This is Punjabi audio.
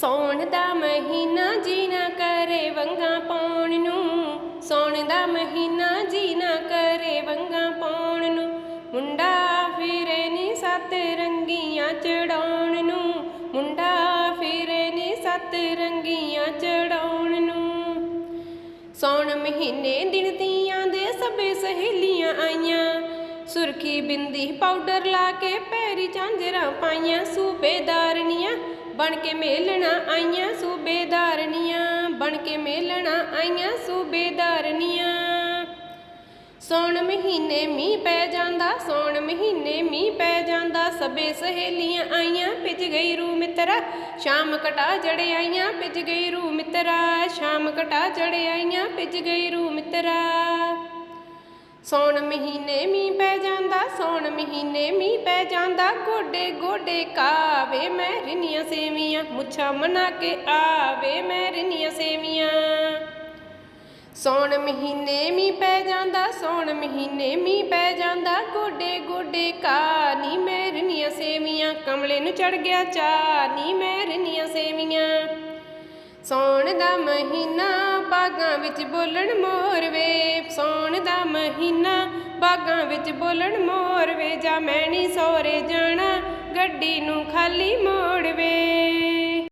ਸੌਣ ਦਾ ਮਹੀਨਾ ਜੀ ਨਾ ਕਰੇ ਵੰਗਾ ਪਾਉਣ ਨੂੰ। ਸੌਣ ਦਾ ਮਹੀਨਾ ਜੀ ਨਾ ਕਰੇ ਵੰਗਾ ਪਾਉਣ ਨੂੰ। ਮੁੰਡਾ ਫਿਰੇ ਨੀ ਸੱਤ ਰੰਗੀਆਂ ਚੜਾਉਣ ਨੂੰ। ਮੁੰਡਾ ਫਿਰੇ ਨੀ ਸੱਤ ਰੰਗੀਆਂ ਚੜਾਉਣ ਨੂੰ। ਸੌਣ ਮਹੀਨੇ ਦਿਨ ਤੀਆਂ ਦੇ ਸਭੇ ਸਹੇਲੀਆਂ ਆਈਆਂ। ਸੁਰਖੀ ਬਿੰਦੀ ਪਾਊਡਰ ਲਾ ਕੇ ਪੈਰੀ ਝਾਂਜਰਾਂ ਪਾਈਆਂ। ਸੂਬੇਦਾਰਨੀਆਂ ਬਣ ਕੇ ਮੇਲਣਾ ਆਈਆਂ ਸੂਬੇਦਾਰਨੀਆਂ, ਬਣ ਕੇ ਮੇਲਣਾ ਆਈਆਂ ਸੂਬੇਦਾਰਨੀਆਂ। ਸੌਣ ਮਹੀਨੇ ਮੀਂਹ ਪੈ ਜਾਂਦਾ, ਸੌਣ ਮਹੀਨੇ ਮੀਂਹ ਪੈ ਜਾਂਦਾ, ਸਭੇ ਸਹੇਲੀਆਂ ਆਈਆਂ ਭਿੱਜ ਗਈ ਰੂ ਮਿੱਤਰਾ। ਸ਼ਾਮ ਕਟਾ ਜੜੇ ਆਈਆਂ ਭਿੱਜ ਗਈ ਰੂ ਮਿੱਤਰਾ। ਸ਼ਾਮ ਕਟਾ ਜੜੇ ਆਈਆਂ ਭਿੱਜ ਗਈ ਰੂ ਮਿੱਤਰਾ। ਸੌਣ ਮਹੀਨੇ ਮੀਂਹ ਪੈ ਸੌਣ ਮਹੀਨੇ ਮੀ ਪੈ ਜਾਂਦਾ, ਗੋਡੇ ਗੋਡੇ ਕਾਵੇ ਮੈਂ ਰਿੰਨੀਆਂ ਸੇਵੀਆਂ, ਮੁੱਛਾਂ ਮਨਾ ਕੇ ਆਵੇ ਮੈਂ ਰਿੰਨੀਆਂ ਸੇਵੀਆਂ। ਸੌਣ ਮਹੀਨੇ ਮੀਂਹ ਪੈ ਜਾਂਦਾ, ਸੌਣ ਮਹੀਨੇ ਮੀਂਹ ਪੈ ਜਾਂਦਾ, ਗੋਡੇ ਗੋਡੇ ਕਾ ਨੀ ਮੈਰਨੀਆਂ ਸੇਵੀਆਂ, ਕਮਲੇ ਨੂੰ ਚੜ ਗਿਆ ਚਾ ਨੀ ਮੈਰਨੀਆਂ ਸੇਵੀਆਂ। ਸੌਣ ਦਾ ਮਹੀਨਾ ਬਾਗਾਂ ਵਿੱਚ ਬੋਲਣ ਮੋਰਵੇ ਸੌਣ ਦਾ ਮਹੀਨਾ ਬਾਗਾਂ ਵਿੱਚ ਬੋਲਣ ਮੋਰ ਵੇ ਜਾ ਮੈਂ ਨੀ ਸੋਰੇ ਜਾਣਾ ਗੱਡੀ ਨੂੰ ਖਾਲੀ ਮੋੜ